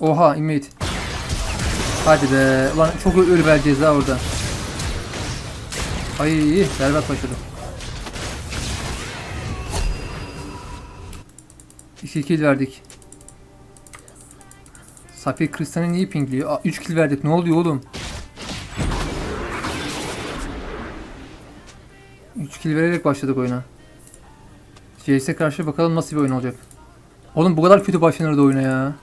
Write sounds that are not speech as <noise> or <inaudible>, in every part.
Oha immate. Hadi be. Ulan çok ölü vereceğiz ha orada. Ay berbat başladı. 2 kill verdik. Safi Kristan'ı niye pingliyor? Aa, 3 kill verdik. Ne oluyor oğlum? 3 kill vererek başladık oyuna. JS'e karşı bakalım nasıl bir oyun olacak. Oğlum bu kadar kötü başlanırdı oyuna ya.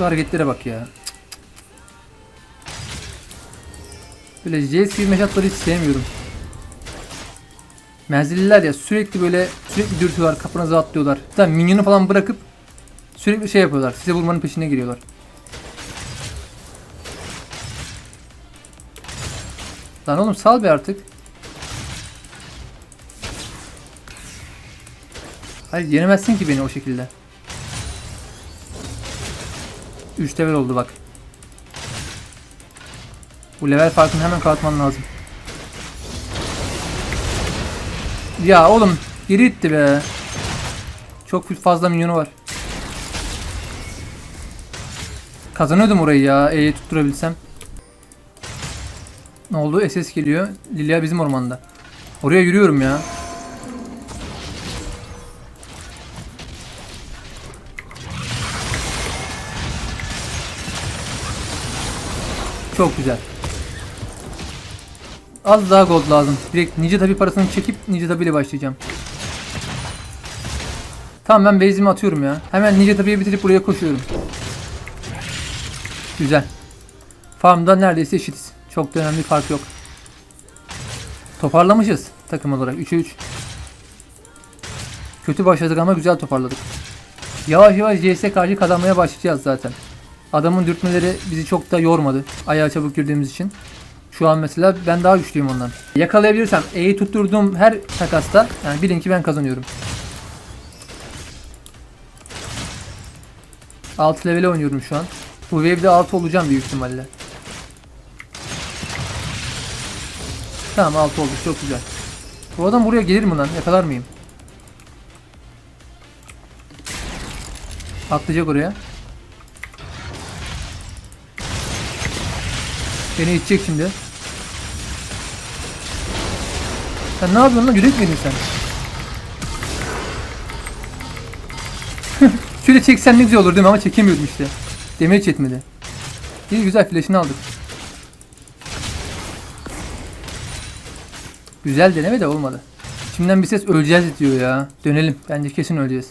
Şu hareketlere bak ya. Böyle JS gibi meşatları hiç sevmiyorum. Menzilliler ya sürekli böyle sürekli dürtüyorlar, kapınıza atlıyorlar. Zaten minyonu falan bırakıp sürekli şey yapıyorlar. Size vurmanın peşine giriyorlar. Lan oğlum sal be artık. Hayır yenemezsin ki beni o şekilde. 3 level oldu bak. Bu level farkını hemen kapatman lazım. Ya oğlum geri itti be. Çok fazla minyonu var. Kazanıyordum orayı ya E'yi tutturabilsem. Ne oldu? SS geliyor. Lilia bizim ormanda. Oraya yürüyorum ya. Çok güzel. Az daha gold lazım. Direkt Ninja tabi parasını çekip Ninja tabi ile başlayacağım. Tamam ben base'imi atıyorum ya. Hemen Ninja tabiyi bitirip buraya koşuyorum. Güzel. Farmda neredeyse eşitiz. Çok da önemli fark yok. Toparlamışız takım olarak. 3'e 3. Kötü başladık ama güzel toparladık. Yavaş yavaş JS'e karşı kazanmaya başlayacağız zaten. Adamın dürtmeleri bizi çok da yormadı. Ayağa çabuk girdiğimiz için. Şu an mesela ben daha güçlüyüm ondan. Yakalayabilirsem E'yi tutturduğum her takasta yani bilin ki ben kazanıyorum. 6 level oynuyorum şu an. Bu wave'de 6 olacağım büyük ihtimalle. Tamam 6 oldu çok güzel. Bu adam buraya gelir mi lan? Yakalar mıyım? Atlayacak oraya. Beni itecek şimdi. Sen ne yapıyorsun lan? Yürek miydin sen? <laughs> Şöyle çeksen ne güzel olur değil mi? Ama çekemiyordum işte. Demir çetmedi. İyi güzel flash'ını aldık. Güzel deneme de olmadı. Şimdiden bir ses öleceğiz diyor ya. Dönelim. Bence kesin öleceğiz.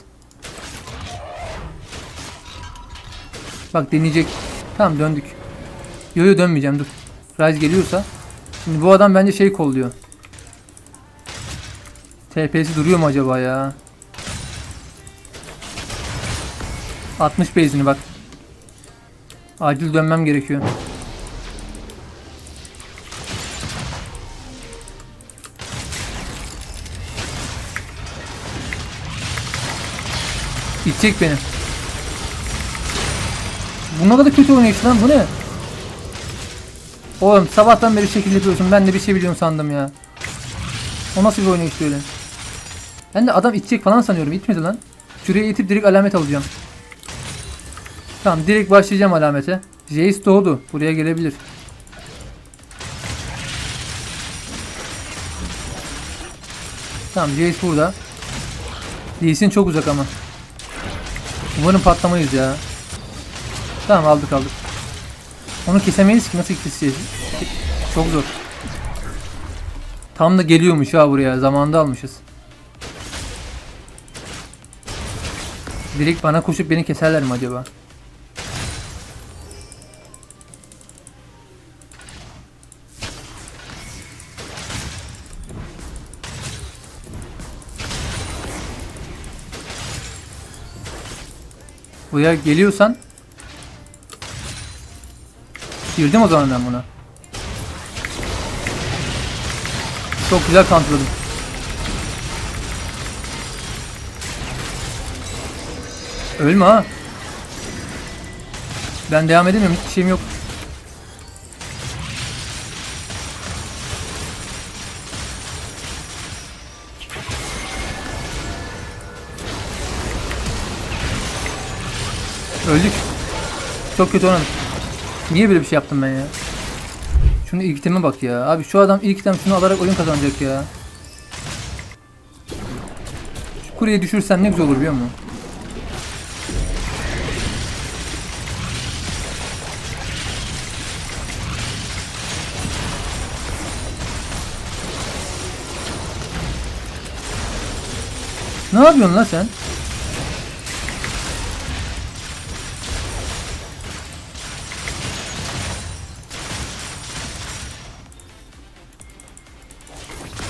Bak deneyecek. Tamam döndük. Yo yo dönmeyeceğim dur. Rise geliyorsa. Şimdi bu adam bence şey kolluyor. TP'si duruyor mu acaba ya? 60 base'ini bak. Acil dönmem gerekiyor. İtecek beni. Bu ne kadar kötü oynayış lan bu ne? Oğlum sabahtan beri şekil yapıyorsun ben de bir şey biliyorum sandım ya. O nasıl bir oynayış böyle? Ben de adam itecek falan sanıyorum itmedi lan. Şuraya itip direkt alamet alacağım. Tamam direkt başlayacağım alamete. Jace doğdu. Buraya gelebilir. Tamam Jace burada. Lee Sin çok uzak ama. Umarım patlamayız ya. Tamam aldık aldık. Onu kesemeyiz ki nasıl keseceğiz? Çok zor. Tam da geliyormuş ha buraya. Zamanında almışız. Direkt bana koşup beni keserler mi acaba? Buraya geliyorsan Girdim o zaman ben buna. Çok güzel kontroladım. Ölme ha. Ben devam edemiyorum. Hiçbir şeyim yok. Öldük. Çok kötü oynadık. Niye böyle bir şey yaptım ben ya? Şunu ilk iteme bak ya. Abi şu adam ilk item şunu alarak oyun kazanacak ya. Şu kuleyi düşürsen ne güzel olur biliyor musun? Ne yapıyorsun lan sen?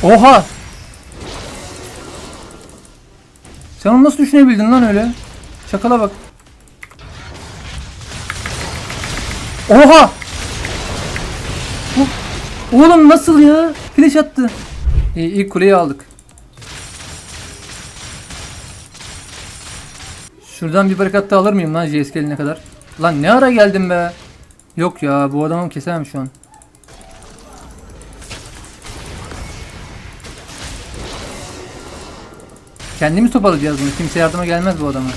Oha! Sen onu nasıl düşünebildin lan öyle? Çakala bak. Oha! Oğlum nasıl ya? Flash attı. İyi, ilk kuleyi aldık. Şuradan bir barikat da alır mıyım lan JS gelene kadar? Lan ne ara geldim be? Yok ya bu adamı kesemem şu an. Kendimiz toparlayacağız bunu. Kimse yardıma gelmez bu adama.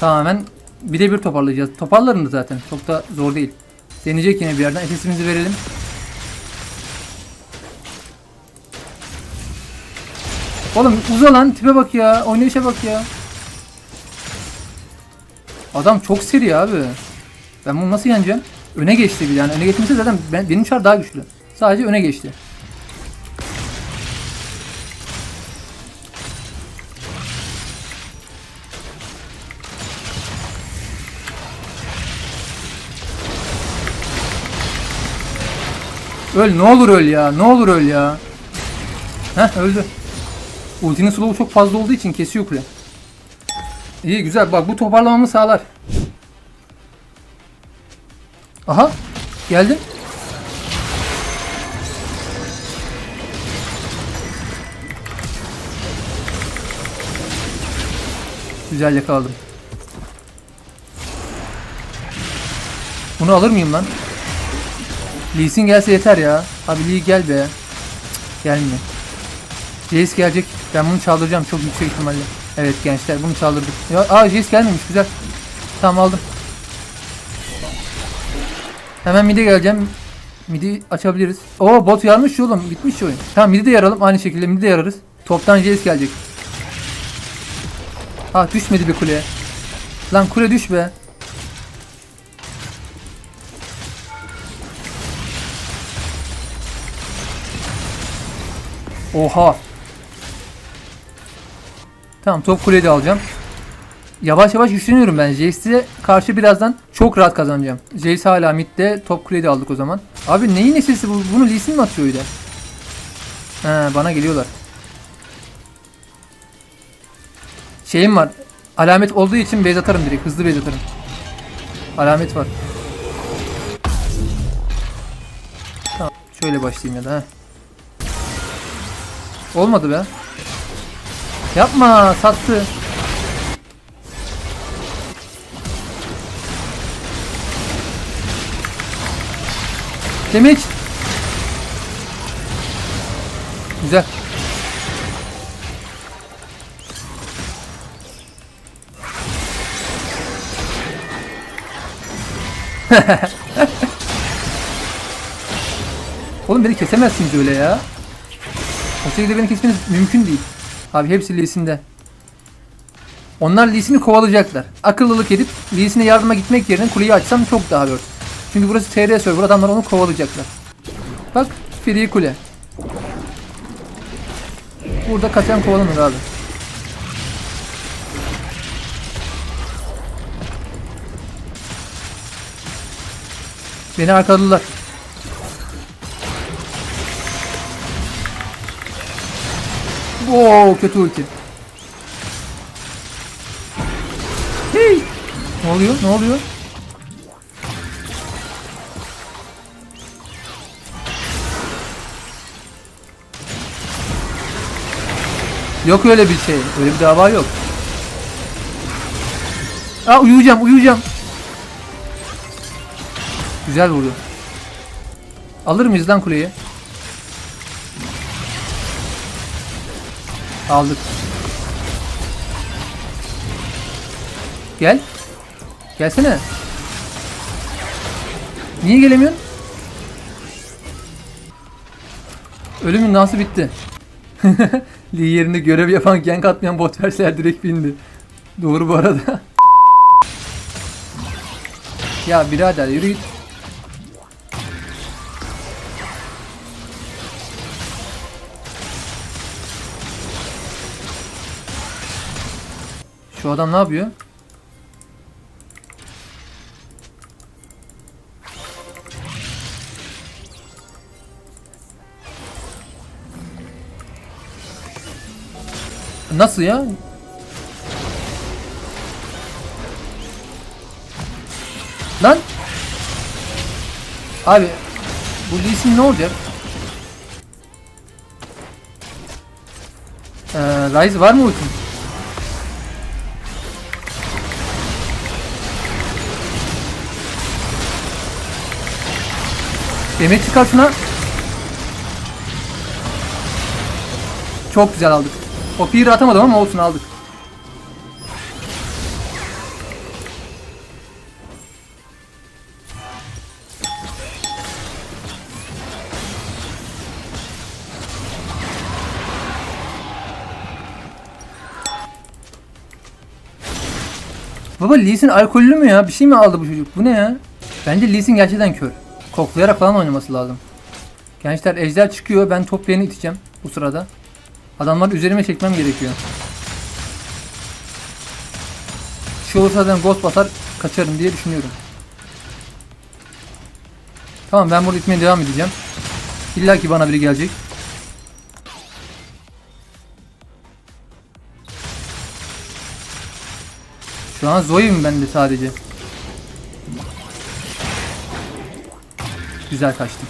Tamamen bir de bir toparlayacağız. Toparlarım zaten. Çok da zor değil. Deneyecek yine bir yerden. Efesimizi verelim. Oğlum uza lan tipe bak ya. Oynayışa bak ya. Adam çok seri abi. Ben bunu nasıl yeneceğim? Öne geçti bir yani. Öne geçmesi zaten ben, benim çar daha güçlü. Sadece öne geçti. Öl ne olur öl ya. Ne olur öl ya. Heh öldü. Ultinin slow'u çok fazla olduğu için kesiyor kule. İyi güzel bak bu toparlamamı sağlar. Aha geldin. Güzel yakaladım. Bunu alır mıyım lan? Lee gelse yeter ya. Abi Lee gel be. Cık, gelmiyor. Jace gelecek. Ben bunu çaldıracağım çok yüksek ihtimalle. Evet gençler bunu çaldırdık. Ya, aa Jace gelmemiş güzel. Tamam aldım. Hemen mid'e geleceğim. Mid'i açabiliriz. Oo bot yarmış ya oğlum. Bitmiş oyun. Tamam mid'i de yaralım. Aynı şekilde mid'i de yararız. Toptan Jace gelecek. Ha düşmedi bir kuleye. Lan kule düş be. Oha. Tamam top kuleyi de alacağım. Yavaş yavaş güçleniyorum ben. Jace'e karşı birazdan çok rahat kazanacağım. Jace hala midde. Top kuleyi de aldık o zaman. Abi neyin nesesi bu? Bunu Lee Sin mi atıyor öyle? He bana geliyorlar. Şeyim var. Alamet olduğu için base atarım direkt. Hızlı base atarım. Alamet var. Tamam. Şöyle başlayayım ya da. Heh. Olmadı be. Yapma sattı. Damage. Güzel. <laughs> Oğlum beni kesemezsiniz öyle ya. O şekilde beni kesmeniz mümkün değil. Abi hepsi Lee'sinde. Onlar Lee'sini kovalayacaklar. Akıllılık edip Lee'sine yardıma gitmek yerine kuleyi açsam çok daha worth. Çünkü burası TR server adamlar onu kovalayacaklar. Bak free kule. Burada kaçan kovalanır abi. Beni arkaladılar. Oo kötü ulti. Hey! Ne oluyor? Ne oluyor? Yok öyle bir şey. Öyle bir dava yok. Aa uyuyacağım uyuyacağım. Güzel vurdu. Alır mıyız lan kuleyi? Aldık. Gel. Gelsene. Niye gelemiyorsun? Ölümün dansı bitti. <laughs> Lee yerinde görev yapan gank atmayan bot direkt bindi. Doğru bu arada. <laughs> ya birader yürü git. Şu adam ne yapıyor? Nasıl ya? Lan! Abi bu Lee Sin ne olacak? Ee, Ryze var mı ultin? Demet çıkar şuna. Çok güzel aldık. O piri atamadım ama olsun aldık. Baba Lee Sin alkollü mü ya? Bir şey mi aldı bu çocuk? Bu ne ya? Bence Lee gerçekten kör. Koklayarak falan oynaması lazım. Gençler ejder çıkıyor. Ben top lane'i iteceğim bu sırada. Adamları üzerime çekmem gerekiyor. Şu olursa zaten ghost basar kaçarım diye düşünüyorum. Tamam ben burada itmeye devam edeceğim. İlla ki bana biri gelecek. Şu an Zoe'yim ben de sadece. Güzel kaçtım.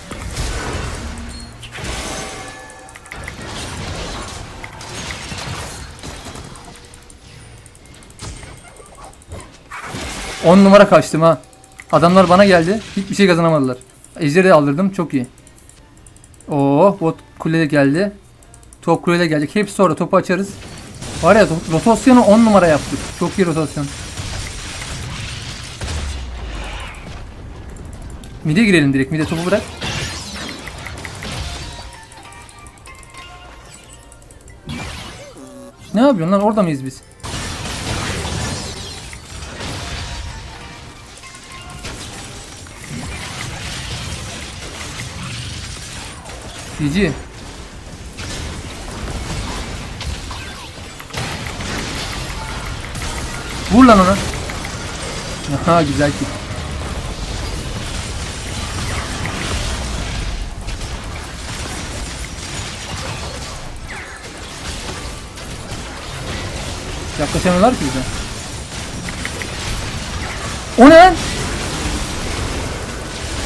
On numara kaçtım ha. Adamlar bana geldi. Hiçbir şey kazanamadılar. Ejderi aldırdım. Çok iyi. Oo, bot kulede geldi. Top kulede gelecek. Hepsi sonra topu açarız. Var ya rotasyonu 10 numara yaptık. Çok iyi rotasyon. Mide girelim direkt. Mide topu bırak. Ne yapıyorsun lan? Orada mıyız biz? GG. Vur lan ona. Aha güzel ki. Yaklaşamıyorlar ki bize. O ne?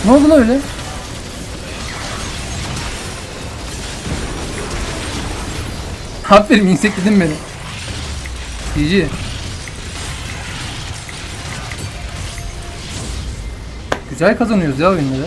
Ne oldu lan öyle? Aferin insekledin beni. GG. Güzel kazanıyoruz ya oyunları.